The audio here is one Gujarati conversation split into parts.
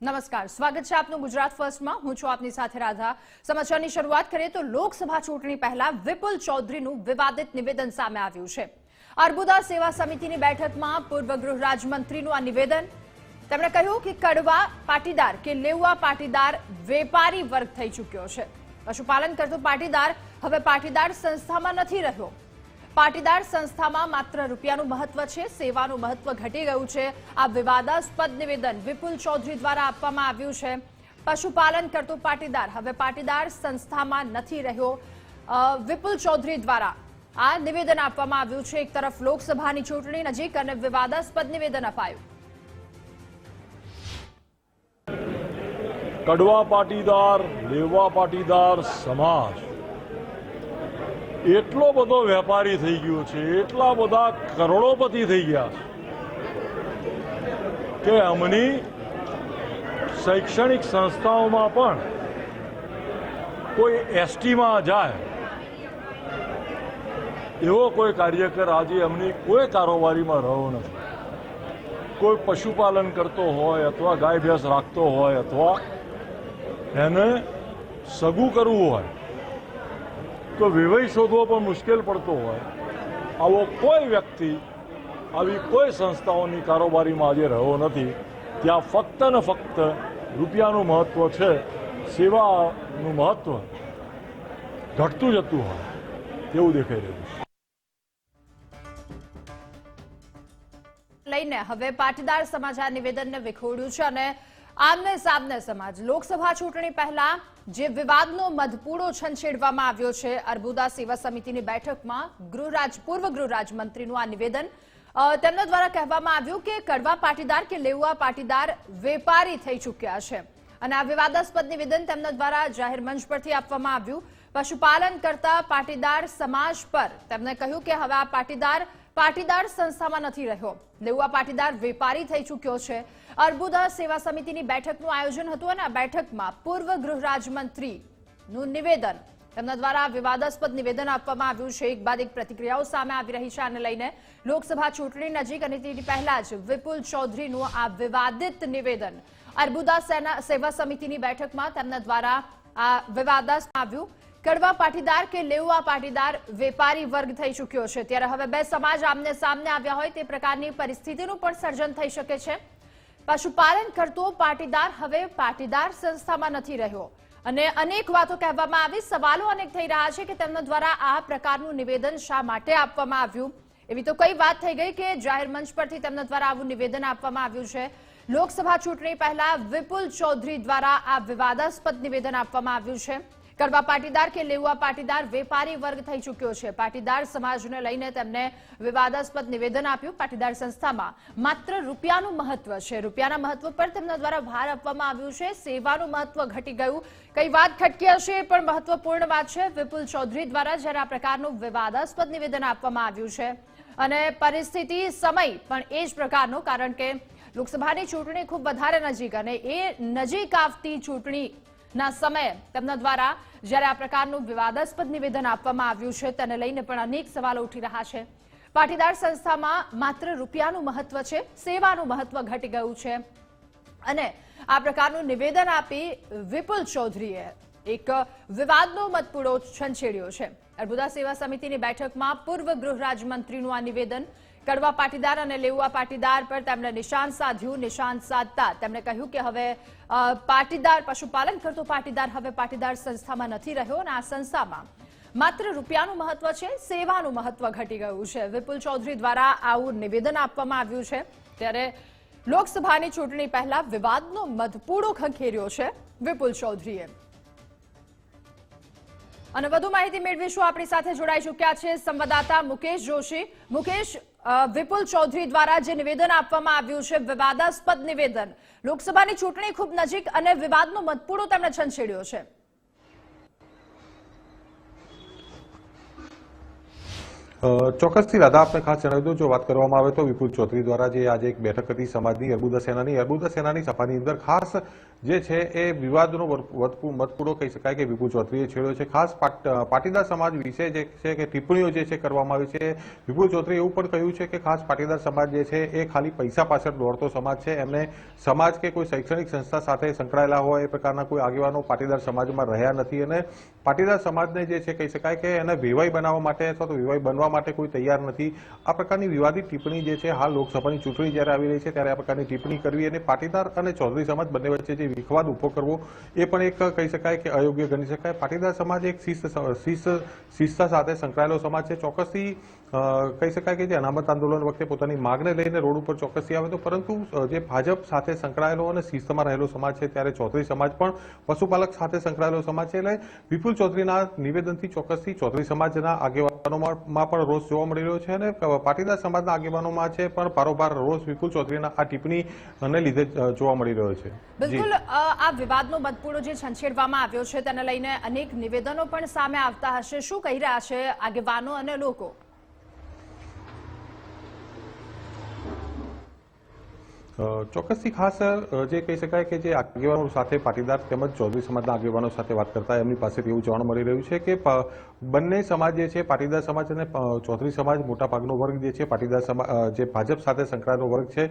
નમસ્કાર, સ્વાગત છે આપનું ગુજરાત ફર્સ્ટમાં. હું છું આપની સાથે રાધા. સમાચારની શરૂઆત કરીએ તો લોકસભા ચૂંટણી પહેલા વિપુલ ચૌધરીનું વિવાદિત નિવેદન સામે આવ્યું છે. અર્બુદા સેવા સમિતિની બેઠકમાં પૂર્વ ગૃહ રાજ્યમંત્રીનું આ નિવેદન. તેમણે કહ્યું કે કડવા પાટીદાર કે લેવા પાટીદાર વેપારી વર્ગ થઈ ચૂક્યો છે. પશુપાલન કરતો પાટીદાર હવે પાટીદાર સંસ્થામાં નથી રહ્યો. પાટીદાર સંસ્થામાં માત્ર રૂપિયાનું મહત્વ છે, સેવાનું મહત્વ ઘટી ગયું છે. આ વિવાદાસ્પદ નિવેદન વિપુલ ચૌધરી દ્વારા આપવામાં આવ્યું છે. પશુપાલન કરતો પાટીદાર હવે પાટીદાર સંસ્થામાં નથી રહ્યો. વિપુલ ચૌધરી દ્વારા આ નિવેદન આપવામાં આવ્યું છે. એક તરફ લોકસભાની ચૂંટણી નજીક અને વિવાદાસ્પદ નિવેદન અપાયું. કડવા પાટીદાર, લેવા પાટીદાર સમાજ. એટલો બધો વેપારી થઈ ગયો છે, એટલા બધા કરોડોપતિ થઈ ગયા કે અમની શૈક્ષણિક સંસ્થાઓમાં પણ કોઈ એસટીમાં જાય, એવો કોઈ કાર્યકર આજે અમની કોઈ કારોબારીમાં રહ્યો નથી. કોઈ પશુપાલન કરતો હોય અથવા ગાય ભેંસ રાખતો હોય અથવા એને સગું કરવું હોય તો વિવય શોધવો પણ મુશ્કેલ પડતો હોય. આવો કોઈ વ્યક્તિ આવી કોઈ સંસ્થાઓની કારોબારીમાં આજે રહ્યો નથી. ત્યાં ફક્ત ને ફક્ત રૂપિયાનું મહત્ત્વ છે, સેવાનું મહત્ત્વ ઘટતું જતું હોય તેવું દેખાઈ રહ્યું છે. લઈને હવે પાટીદાર સમાચાર નિવેદનને વિખોડ્યું છે અને આમને સામને સમાજ. લોકસભા ચૂંટણી પહેલા જે વિવાદનો મધપૂડો છંછેડવામાં આવ્યો છે, અર્બુદા સેવા સમિતિની બેઠકમાં ગૃહરાજ, પૂર્વ ગૃહરાજમંત્રીનું આ નિવેદન તેમના દ્વારા કહેવામાં આવ્યું કે કડવા પાટીદાર કે લેવા પાટીદાર વેપારી થઈ ચૂક્યા છે. અને આ વિવાદાસ્પદ નિવેદન તેમના દ્વારા જાહેર મંચ પરથી આપવામાં આવ્યું. પશુપાલન કરતા પાટીદાર સમાજ પર તેમણે કહ્યું કે હવે આ પાટીદાર પાટીદાર સંસ્થામાં નથી રહ્યો. લેવા પાટીદાર વેપારી થઈ ચૂક્યો છે. અર્બુદા સેવા સમિતિની બેઠકનું આયોજન હતું અને આ બેઠકમાં પૂર્વ ગૃહ રાજ્યમંત્રીનું નિવેદન, તેમના દ્વારા વિવાદાસ્પદ નિવેદન આપવામાં આવ્યું છે. એક બાદ એક પ્રતિક્રિયાઓ સામે આવી રહી છે આને લઈને લોકસભા ચૂંટણી નજીક અને તેની પહેલા જ વિપુલ ચૌધરીનું આ વિવાદિત નિવેદન અર્બુદા સેવા સમિતિની બેઠકમાં તેમના દ્વારા આ વિવાદાસ્પદ આવ્યું. કડવા પાટીદાર કે લેવા પાટીદાર વેપારી વર્ગ થઈ ચૂક્યો છે. ત્યારે હવે બે સમાજ આમને સામને આવ્યા હોય તે પ્રકારની પરિસ્થિતિનું પણ સર્જન થઈ શકે છે. પશુપાલન કરતો પાટીદાર હવે પાટીદાર સંસ્થામાં નથી રહ્યો. અને અનેક વાતો કહેવામાં આવી. સવાલો અનેક થઈ રહ્યા છે કે તેમના દ્વારા આ પ્રકારનું નિવેદન શા માટે આપવામાં આવ્યું? એવી તો કઈ વાત થઈ ગઈ કે જાહેર મંચ પરથી તેમના દ્વારા આવું નિવેદન આપવામાં આવ્યું છે. લોકસભા ચૂંટણી પહેલા વિપુલ ચૌધરી દ્વારા આ વિવાદાસ્પદ નિવેદન આપવામાં આવ્યું છે. કડવા પાટીદાર કે લેવા પાટીદાર વેપારી વર્ગ થઈ ચૂક્યો છે. પાટીદાર સમાજને લઈને તેમને વિવાદાસ્પદ નિવેદન આપ્યું. પાટીદાર સંસ્થામાં માત્ર રૂપિયાનું મહત્વ છે. રૂપિયાના મહત્વ પર તેમના દ્વારા ભાર આપવામાં આવ્યું છે. સેવાનું મહત્વ ઘટી ગયું. કઈ વાત ખટકી હશે એ પણ મહત્વપૂર્ણ વાત છે. વિપુલ ચૌધરી દ્વારા જ્યારે આ પ્રકારનું વિવાદાસ્પદ નિવેદન આપવામાં આવ્યું છે. અને પરિસ્થિતિ સમય પણ એ જ પ્રકારનો, કારણ કે લોકસભાની ચૂંટણી ખૂબ વધારે નજીક અને એ નજીક આવતી ચૂંટણી ના સમયે તેમના દ્વારા જ્યારે આ પ્રકારનું વિવાદાસ્પદ નિવેદન આપવામાં આવ્યું છે, તેને લઈને પણ અનેક સવાલો ઉઠી રહ્યા છે. પાટીદાર સંસ્થામાં માત્ર રૂપિયાનું મહત્વ છે, સેવાનું મહત્વ ઘટી ગયું છે. અને આ પ્રકારનું નિવેદન આપી વિપુલ ચૌધરીએ એક વિવાદનો મતપૂડો છંછેડ્યો છે. અર્બુદા સેવા સમિતિની બેઠકમાં પૂર્વ ગૃહ રાજ્યમંત્રીનું આ નિવેદન કડવા પાટીદાર અને લેવા પાટીદાર પર તેમણે નિશાન સાધ્યું, નિશાન સાધતા તેમણે કહ્યું કે હવે પાટીદાર પશુપાલન કરતો પાટીદાર હવે પાટીદાર સંસ્થામાં નથી રહ્યો અને આ સંસ્થામાં માત્ર રૂપિયાનું મહત્વ છે, સેવાનું મહત્વ ઘટી ગયું છે. વિપુલ ચૌધરી દ્વારા આવું નિવેદન આપવામાં આવ્યું છે. ત્યારે લોકસભાની ચૂંટણી પહેલા વિવાદનો મધપૂડો ખંખેર્યો છે વિપુલ ચૌધરીએ. અને વધુ માહિતી મેળવીશું. આપણી સાથે જોડાઈ ચૂક્યા છે સંવાદદાતા મુકેશ જોશી. મુકેશ વિપુલ ચૌધરી દ્વારા જે નિવેદન આપવામાં આવ્યું છે, વિવાદાસ્પદ નિવેદન. લોકસભાની ચૂંટણી ખૂબ નજીક અને વિવાદનો મતપૂડો તેમણે છંછેડ્યો છે. ચોક્કસથી રાધા, આપને ખાસ જણાવી દઉં, જો વાત કરવામાં આવે તો વિપુલ ચૌધરી દ્વારા જે આજે એક બેઠક હતી સમાજની અર્બુદા સેનાની અર્બુદા સેનાની સભાની અંદર ખાસ જે છે એ વિવાદનો મતપૂરો કહી શકાય કે વિપુલ ચૌધરીએ છેડ્યો છે. ખાસ પાટ- પાટીદાર સમાજ વિશે જે છે કે ટિપ્પણીઓ જે છે કરવામાં આવી છે. વિપુલ ચૌધરીએ એવું પણ કહ્યું છે કે ખાસ પાટીદાર સમાજ જે છે એ ખાલી પૈસા પાછળ દોડતો સમાજ છે. એમને સમાજ કે કોઈ શૈક્ષણિક સંસ્થા સાથે સંકળાયેલા હોય એ પ્રકારના કોઈ આગેવાનો પાટીદાર સમાજમાં રહ્યા નથી. અને પાટીદાર સમાજને જે છે કહી શકાય કે એને વેવાઈ બનાવવા માટે અથવા તો વેવાઈ બનવા માટે કોઈ તૈયાર નથી. આ પ્રકારની વિવાદિત ટિપ્પણી જે છે, હાલ લોકસભાની ચૂંટણી જ્યારે આવી રહી છે, ત્યારે આ પ્રકારની ટિપ્પણી કરવી અને પાટીદાર અને ચૌધરી સમાજ બંને વચ્ચે જે વિખવાદ ઊભો કરવો, એ પણ એક કહી શકાય કે અયોગ્ય ગણી શકાય. પાટીદાર સમાજ એક શિસ્ત શિસ્ત સાથે સંકળાયેલો સમાજ છે. ચોક્કસથી કહી શકાય કે જે અનામત આંદોલન વખતે પોતાની માગને લઈને રોડ ઉપર ચોક્કસથી આવે તો, પરંતુ જે ભાજપ સાથે સંકળાયેલો અને શિસ્તમાં રહેલો સમાજ છે, ત્યારે ચૌધરી સમાજ પણ પશુપાલક સાથે સંકળાયેલો સમાજ છે. એટલે વિપુલ ચૌધરીના નિવેદનથી ચોક્કસથી ચૌધરી સમાજના આગેવાનોમાં, માં પણ રોષ જોવા મળી રહ્યો છે અને પાટીદાર સમાજના આગેવાનોમાં છે પણ પારોપાર રોષ વિપુલ ચૌધરીના આ ટિપ્પણી ને લીધે જોવા મળી રહ્યો છે. બિલકુલ આ વિવાદનો મતપૂરો જે છંછેડવામાં આવ્યો છે તેને લઈને અનેક નિવેદનો પણ સામે આવતા હશે. શું કહી રહ્યા છે આગેવાનો અને લોકો? ચોક્કસથી ખાસ જે કહી શકાય કે જે આગેવાનો સાથે પાટીદાર તેમજ ચૌધરી સમાજના આગેવાનો સાથે વાત કરતા એમની પાસેથી એવું જાણવા મળી રહ્યું છે કે બંને સમાજ જે છે, પાટીદાર સમાજ અને ચૌધરી સમાજ મોટા ભાગનો વર્ગ જે છે, પાટીદાર સમાજ જે ભાજપ સાથે સંકળાયેલો વર્ગ છે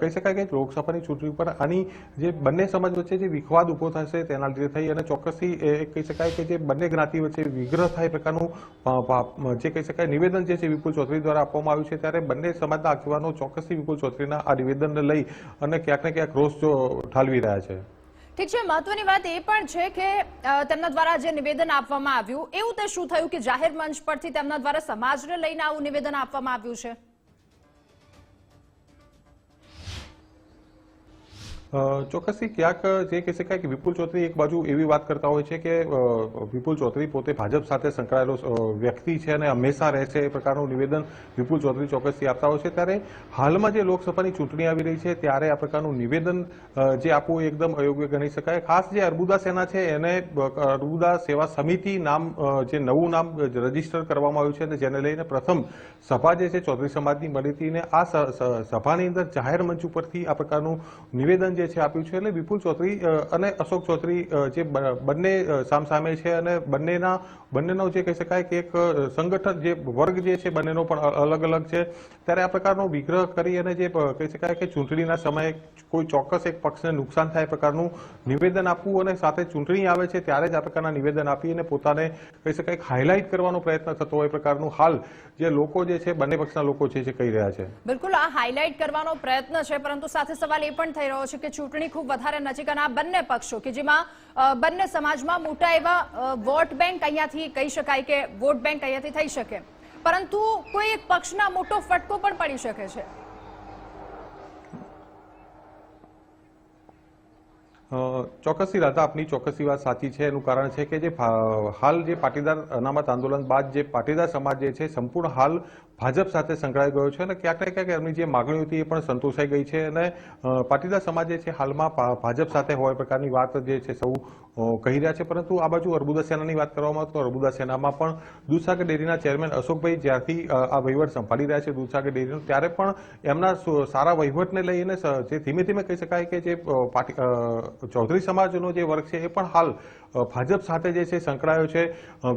કહી શકાય કે લોકસભાની ચૂંટણી પર આની જે બંને સમાજ વચ્ચે જે વિખવાદ ઊભો થશે તેના લીધે થઈ અને ચોક્કસથી એ કહી શકાય કે જે બંને જ્ઞાતિ વચ્ચે વિગ્રહ થાય પ્રકારનું જે કહી શકાય નિવેદન જે છે વિપુલ ચૌધરી દ્વારા આપવામાં આવ્યું છે, ત્યારે બંને સમાજના આગેવાનો ચોક્કસથી વિપુલ ચૌધરીના આ નિવેદનને લઈ અને ક્યાંક ને ક્યાંક રોષ ઠાલવી રહ્યા છે. ઠીક છે, મહત્વની વાત એ પણ છે કે તેમના દ્વારા જે નિવેદન આપવામાં આવ્યું, એવું તે શું થયું કે જાહેર મંચ પરથી તેમના દ્વારા સમાજને લઈને આવું નિવેદન આપવામાં આવ્યું છે? ચોક્કસથી ક્યાંક જે કહી શકાય કે વિપુલ ચૌધરી એક બાજુ એવી વાત કરતા હોય છે કે વિપુલ ચૌધરી પોતે ભાજપ સાથે સંકળાયેલો વ્યક્તિ છે અને હંમેશા રહેશે એ પ્રકારનું નિવેદન વિપુલ ચૌધરી ચોક્કસથી આપતા હોય છે. ત્યારે હાલમાં જે લોકસભાની ચૂંટણી આવી રહી છે, ત્યારે આ પ્રકારનું નિવેદન જે આપવું એકદમ અયોગ્ય ગણી શકાય. ખાસ જે અર્બુદા સેના છે, એને અર્બુદા સેવા સમિતિ નામ જે નવું નામ રજિસ્ટર કરવામાં આવ્યું છે અને જેને લઈને પ્રથમ સભા જે છે, ચૌધરી સમાજની મળી હતી અને આ સભાની અંદર જાહેર મંચ ઉપરથી આ પ્રકારનું નિવેદન જે છે આપ્યું છે એટલે વિપુલ ચૌધરી અને અશોક ચૌધરી જે બંને સામસામે છે અને બંનેના બંનેનો જે કહી શકાય કે એક સંગઠન જે વર્ગ જે છે, બંનેનો પણ અલગ અલગ છે. ત્યારે આ પ્રકારનો વિગ્રહ કરી અને જે કહી શકાય કે ચૂંટણીના સમયે કોઈ ચોક્કસ એક પક્ષને નુકસાન થાય પ્રકારનું નિવેદન આપવું અને સાથે ચૂંટણી આવે છે ત્યારે જ આ પ્રકારના નિવેદન આપી અને પોતાને કહી શકાય હાઇલાઇટ કરવાનો પ્રયત્ન થતો હોય પ્રકારનું હાલ જે લોકો જે છે, બંને પક્ષના લોકો છે જે કહી રહ્યા છે. બિલકુલ, આ હાઇલાઇટ કરવાનો પ્રયત્ન છે, પરંતુ સાથે સવાલ એ પણ થઈ રહ્યો છે કે ચૂંટણી ખૂબ વધારે નજીક અને આ બંને પક્ષો કે જેમાં બંને સમાજમાં મોટા એવા વોટ બેંક અહીંયાથી કહી શકાય કે વોટ બેંક અહીંયાથી થઈ શકે. પરંતુ કોઈ એક પક્ષના મોટો ફટકો પણ પડી શકે છે. ચોક્કસી રાધા આપની ચોક્કસી વાત સાચી છે. એનું કારણ છે કે જે હાલ જે પાટીદાર અનામત આંદોલન બાદ જે પાટીદાર સમાજ જે છે, સંપૂર્ણ હાલ ભાજપ સાથે સંકળાઈ ગયો છે અને ક્યાંક ને ક્યાંક એમની જે માગણીઓ હતી એ પણ સંતોષાઈ ગઈ છે અને પાટીદાર સમાજ જે છે હાલમાં ભાજપ સાથે હોય પ્રકારની વાત જે છે સૌ કહી રહ્યા છે. પરંતુ આ બાજુ અર્બુદા સેનાની વાત કરવામાં તો અર્બુદા સેનામાં પણ દૂધસાગર ડેરીના ચેરમેન અશોકભાઈ જ્યારથી આ વહીવટ સંભાળી રહ્યા છે દૂધસાગર ડેરીનો, ત્યારે પણ એમના સારા વહીવટને લઈને જે ધીમે ધીમે કહી શકાય કે જે ચૌધરી સમાજનો જે વર્ગ છે એ પણ હાલ ભાજપ સાથે જે છે સંકળાયો છે.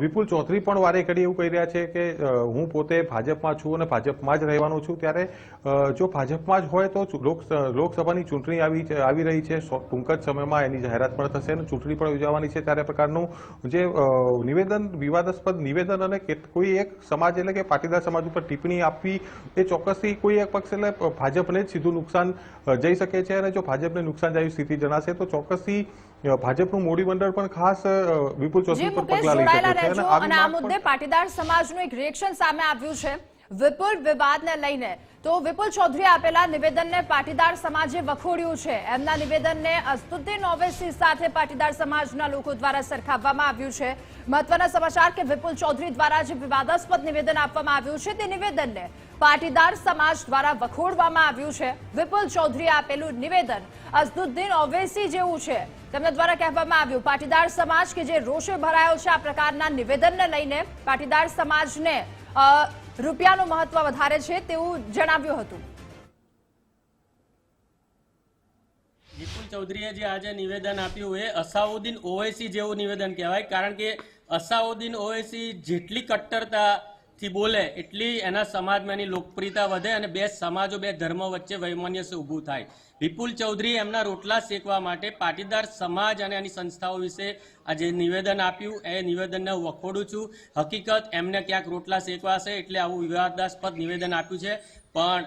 વિપુલ ચૌધરી પણ વારે ઘડી એવું કહી રહ્યા છે કે હું પોતે ભાજપમાં છું અને ભાજપમાં જ રહેવાનો છું ત્યારે જો ભાજપમાં જ હોય તો લોકસભાની ચૂંટણી આવી આવી રહી છે ટૂંક જ સમયમાં એની જાહેરાત પણ થશે અને ચૂંટણી પણ યોજાવાની છે ત્યારે પ્રકારનું જે નિવેદન વિવાદાસ્પદ નિવેદન અને કોઈ એક સમાજ એટલે કે પાટીદાર સમાજ ઉપર ટિપ્પણી આપવી એ ચોક્કસથી કોઈ એક પક્ષ એટલે ભાજપને જ સીધું નુકસાન જઈ શકે છે અને જો ભાજપને નુકસાન જાય સ્થિતિ જણાશે તો ચોક્કસથી ભાજપનું મોડી મંડળ પણ ખાસ વિપુલ જે ચૌધરી પર પગલાં લઈ શકે છે અને આ મુદ્દે પાટીદાર સમાજનું એક રિએક્શન સામે આવ્યું છે. વિપુલ વિવાદને લઈને. તો વિપુલ ચૌધરી આપેલા નિવેદનને પાટીદાર સમાજે વખોડ્યું છે. એમના નિવેદનને અસ્તુદ્દીન ઓવેસી સાથે પાટીદાર સમાજના લોકો દ્વારા સરખાવવામાં આવ્યું છે. મહત્વના સમાચાર કે વિપુલ ચૌધરી દ્વારા જે વિવાદાસ્પદ નિવેદન આપવામાં આવ્યું છે તે નિવેદનને પાટીદાર સમાજ દ્વારા વખોડવામાં આવ્યું છે. વિપુલ ચૌધરી આપેલું નિવેદન અસદુદ્દીન ઓવેસી જેવું છે. તેમના દ્વારા કહેવામાં આવ્યું, પાટીદાર સમાજ કે જે રોષે ભરાયો છે આ પ્રકારના નિવેદનને લઈને પાટીદાર સમાજને રૂપિયાનું મહત્વ વધારે છે તેવું જણાવ્યું હતું. વિપુલ ચૌધરીએ જે આજે નિવેદન આપ્યું એ અસાઉદ્દીન ઓવૈસી જેવું નિવેદન કહેવાય, કારણ કે અસાઉદ્દીન ઓવૈસી જેટલી કટ્ટરતાથી બોલે, એટલી એના સમાજમાં એની લોકપ્રિયતા વધે અને બે સમાજો, બે ધર્મો વચ્ચે વૈમનસ્ય ઊભું થાય. વિપુલ ચૌધરી એમના રોટલા શેકવા માટે પાટીદાર સમાજ અને એની સંસ્થાઓ વિશે આજે નિવેદન આપ્યું. એ નિવેદનને હું વખોડું છું. હકીકત, એમને ક્યાંક રોટલા શેકવા હશે એટલે આવું વિવાદાસ્પદ નિવેદન આપ્યું છે. પણ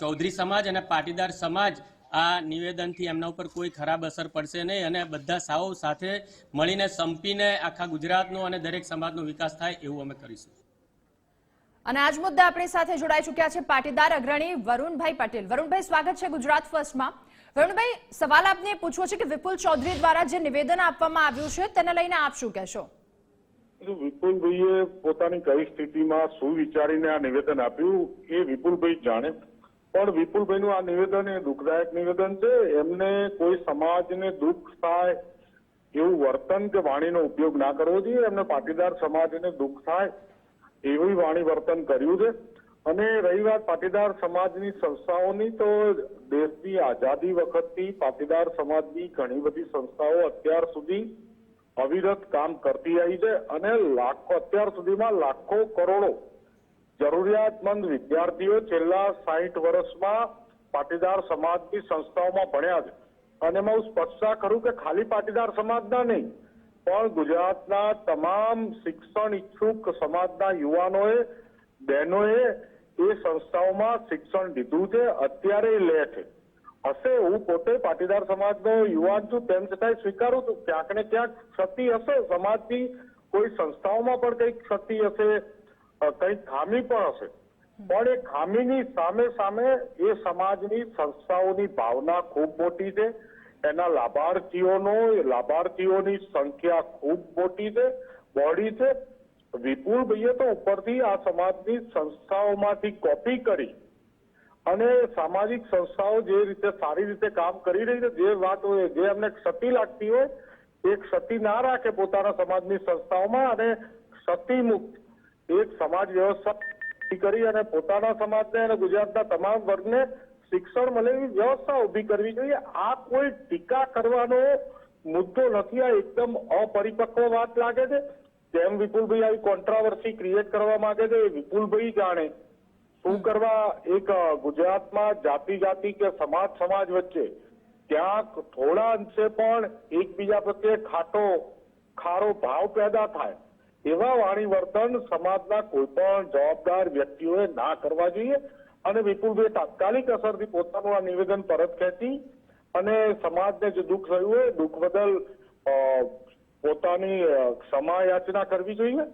ચૌધરી સમાજ અને પાટીદાર સમાજ આ નિવેદનથી એમના ઉપર કોઈ ખરાબ અસર પડશે નહીં અને બધા સાવ સાથે મળીને સંપીને આખા ગુજરાતનો અને દરેક સમાજનો વિકાસ થાય એવું અમે કરીશું. અને આજ મુદ્દે આપણી સાથે જોડાઈ ચૂક્યા છે પાટીદાર અગ્રણી વરુણભાઈ પટેલ. વરુણભાઈ, સ્વાગત છે ગુજરાત ફર્સ્ટમાં. વરુણભાઈ, સવાલ આપને પૂછવો છે કે વિપુલ ચૌધરી દ્વારા જે નિવેદન આપવામાં આવ્યું છે તેને લઈને આપ શું કહેશો? વિપુલભાઈએ પોતાની કઈ સ્થિતિમાં શું વિચારીને આ નિવેદન આપ્યું એ વિપુલભાઈ જાણે. પણ વિપુલભાઈનું આ નિવેદન એ દુઃખદાયક નિવેદન છે. એમને કોઈ સમાજને દુઃખ થાય એવું વર્તન કે વાણીનો ઉપયોગ ના કરવો જોઈએ. એમને પાટીદાર સમાજને દુઃખ થાય એવી વાણી વર્તન કર્યું છે. અને રહી વાત પાટીદાર સમાજની સંસ્થાઓની તો દેશની આઝાદી વખતથી પાટીદાર સમાજની ઘણી બધી સંસ્થાઓ અત્યાર સુધી અવિરત કામ કરતી આવી છે અને લાખો, અત્યાર સુધીમાં લાખો કરોડો જરૂરિયાતમંદ વિદ્યાર્થીઓ છેલ્લા સાહીઠ વર્ષમાં પાટીદાર સમાજની સંસ્થાઓમાં ભણ્યા છે. અને એમાં હું સ્પષ્ટતા કરું કે ખાલી પાટીદાર સમાજના નહીં પણ ગુજરાતના તમામ શિક્ષણ ઈચ્છુક સમાજના યુવાનોએ, બહેનોએ એ સંસ્થાઓમાં શિક્ષણ લીધું છે, અત્યારે લે છે. હશે હું પોતે પાટીદાર સમાજનો યુવાન છું, તેમ છતાંય સ્વીકારું છું, ક્યાંક ને ક્યાંક ક્ષતિ હશે, સમાજની કોઈ સંસ્થાઓમાં પણ કંઈક ક્ષતિ હશે કંઈક ખામી પણ હશે. પણ એ ખામીની સામે સામે એ સમાજની સંસ્થાઓની ભાવના ખૂબ મોટી છે. એના લાભાર્થીઓનો લાભાર્થીઓની સંખ્યા ખૂબ મોટી છે બોડી છે. વિપુલભાઈએ તો ઉપરથી આ સમાજની સંસ્થાઓમાંથી કોપી કરી અને સામાજિક સંસ્થાઓ જે રીતે સારી રીતે કામ કરી રહી છે, જે વાત હોય જે એમને ક્ષતિ લાગતી હોય, એ ક્ષતિ ના રાખે પોતાના સમાજની સંસ્થાઓમાં અને ક્ષતિ મુક્ત એક સમાજ વ્યવસ્થા કરી અને પોતાના સમાજને અને ગુજરાતના તમામ વર્ગને શિક્ષણ મળે એવી વ્યવસ્થા ઊભી કરવી જોઈએ. આ કોઈ ટીકા કરવાનો મુદ્દો નથી. આ એકદમ અપરિપક્વ વાત લાગે છે. જેમ વિપુલભાઈ આવી કોન્ટ્રાવર્સી ક્રિએટ કરવા માંગે છે, એ વિપુલભાઈ જાણે શું કરવા એક ગુજરાતમાં જાતિ જાતિ કે સમાજ સમાજ વચ્ચે ક્યાંક થોડા અંશે પણ એકબીજા પ્રત્યે ખાટો ખારો ભાવ પેદા થાય. એવા વાણી વર્તન સમાજના કોઈ પણ જવાબદાર વ્યક્તિઓએ ના કરવા જોઈએ. અને વિપુલભાઈ તાત્કાલિક અસરથી પોતાનું આ નિવેદન પરત ખેંચી અને સમાજને જે દુઃખ થયું હોય, દુઃખ બદલ પોતાની ક્ષમા યાચના કરવી જોઈએ.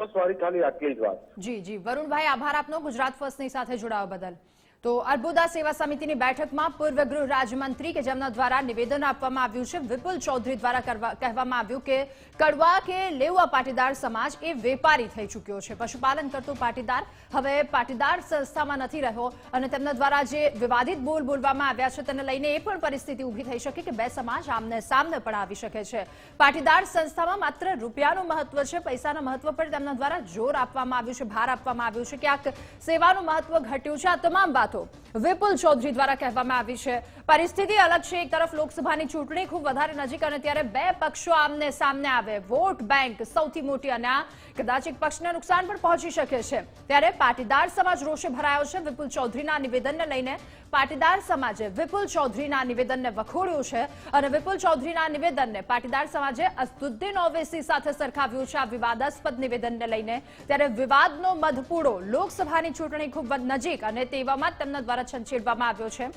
બસ મારી ખાલી આટલી જ વાત. જી જી. વરુણભાઈ, આભાર આપનો. ગુજરાત ફર્સ્ટની સાથે જોડાવા બદલ. તો અર્બુદા સેવા સમિતિની બેઠકમાં પૂર્વ ગૃહ રાજ્યમંત્રી કે જેમના દ્વારા નિવેદન આપવામાં આવ્યું છે, વિપુલ ચૌધરી દ્વારા કહેવામાં આવ્યું કે કડવા કે લેવા પાટીદાર સમાજ એ વેપારી થઈ ચૂક્યો છે. પશુપાલન કરતો પાટીદાર હવે પાટીદાર સંસ્થામાં નથી રહ્યો અને તેમના દ્વારા જે વિવાદિત બોલ બોલવામાં આવ્યા છે તેને લઈને એ પણ પરિસ્થિતિ ઊભી થઈ શકે કે બે સમાજ આમને સામને પણ આવી શકે છે. પાટીદાર સંસ્થામાં માત્ર રૂપિયાનું મહત્વ છે, પૈસાના મહત્વ પર તેમના દ્વારા જોર આપવામાં આવ્યું છે, ભાર આપવામાં આવ્યું છે. ક્યાંક સેવાનું મહત્વ ઘટ્યું છે. આ તમામ વાતો વિપુલ ચૌધરી દ્વારા કહેવામાં આવી છે. પરિસ્થિતિ અલગ છે. એક તરફ લોકસભાની ચૂંટણી ખૂબ વધારે નજીક અને ત્યારે બે પક્ષો આમને સામને આવે. વોટ બેંક સૌથી મોટી અને આ કદાચ એક પક્ષને નુકસાન પણ પહોંચી શકે છે. ત્યારે પાટીદાર સમાજ રોષે ભરાયો છે. વિપુલ ચૌધરીના નિવેદનને લઈને પાટીદાર સમાજે વિપુલ ચૌધરીના નિવેદનને વખોડ્યું છે અને વિપુલ ચૌધરીના નિવેદનને પાટીદાર સમાજે અસદુદ્દીન ઓવેસી સાથે સરખાવ્યું છે. આ વિવાદાસ્પદ નિવેદનને લઈને ત્યારે વિવાદનો મધપૂડો લોકસભાની ચૂંટણી ખૂબ નજીક અને તેવામાં તેમના દ્વારા છંછેડવામાં આવ્યો છે.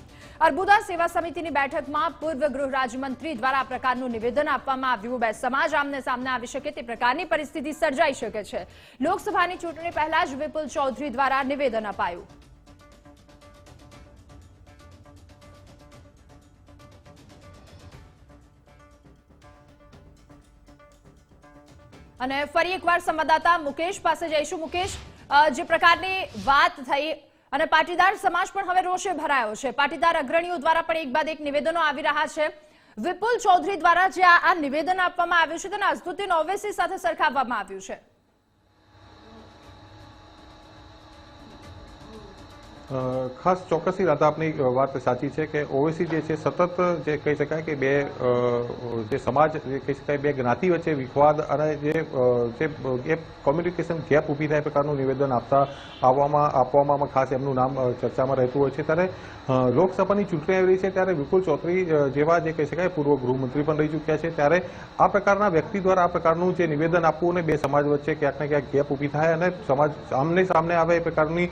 અર્બુદા સેવા સમિતિની બેઠકમાં પૂર્વ ગૃહ રાજ્યમંત્રી દ્વારા આ પ્રકારનું નિવેદન આપવામાં આવ્યું. બે સમાજ આમને સામને આવી શકે તે પ્રકારની પરિસ્થિતિ સર્જાઈ શકે છે. લોકસભાની ચૂંટણી પહેલા જ વિપુલ ચૌધરી દ્વારા નિવેદન અપાયું. અને ફરી એકવાર સંવાદદાતા મુકેશ પાસે જઈશું. મુકેશ જે પ્રકારની વાત થઈ, અને પાટીદાર સમાજ પણ હવે રોષે ભરાયો છે. પાટીદાર અગ્રણીઓ દ્વારા પણ એક બાદ એક નિવેદનો આવી રહ્યા છે. વિપુલ ચૌધરી દ્વારા જે આ નિવેદન આપવામાં આવ્યું છે તેને અઝદુદ્દીન ઓવેસી સાથે સરખાવવામાં આવ્યું છે. ખાસ ચોક્કસી રાધા, આપની વાત સાચી છે કે ઓવેસી જે છે, સતત જે કહી શકાય કે બે જે સમાજ જે કહી શકાય બે જ્ઞાતિ વચ્ચે વિખવાદ અને જે ગેપ કોમ્યુનિકેશન ગેપ ઊભી થાય પ્રકારનું નિવેદન આપતા આવવામાં આપવામાં ખાસ એમનું નામ ચર્ચામાં રહેતું હોય છે. ત્યારે લોકસભાની ચૂંટણી આવી રહી છે, ત્યારે વિપુલ ચૌધરી જેવા જે કહી શકાય પૂર્વ ગૃહમંત્રી પણ રહી ચૂક્યા છે. ત્યારે આ પ્રકારના વ્યક્તિ દ્વારા આ પ્રકારનું જે નિવેદન આપવું અને બે સમાજ વચ્ચે ક્યાંક ને ક્યાંક ગેપ ઊભી થાય અને સમાજ આમને સામને આવે એ પ્રકારની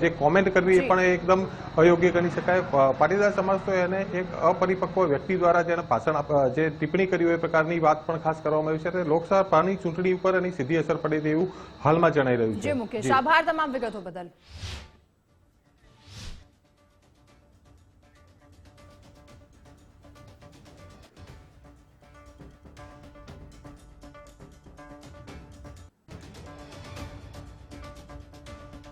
જે કોમેન્ટ કરવી એ પણ એકદમ અયોગ્ય ગણી શકાય. પાટીદાર સમાજ તો એને એક અપરિપક્વ વ્યક્તિ દ્વારા જેને ભાષણ જે ટિપ્પણી કરી હોય એ પ્રકારની વાત પણ ખાસ કરવામાં આવી છે એટલે લોકસભાની ચૂંટણી ઉપર એની સીધી અસર પડે તેવું હાલમાં જણાઈ રહ્યું છે. મુકેશ આભાર તમામ વિગતો બદલ.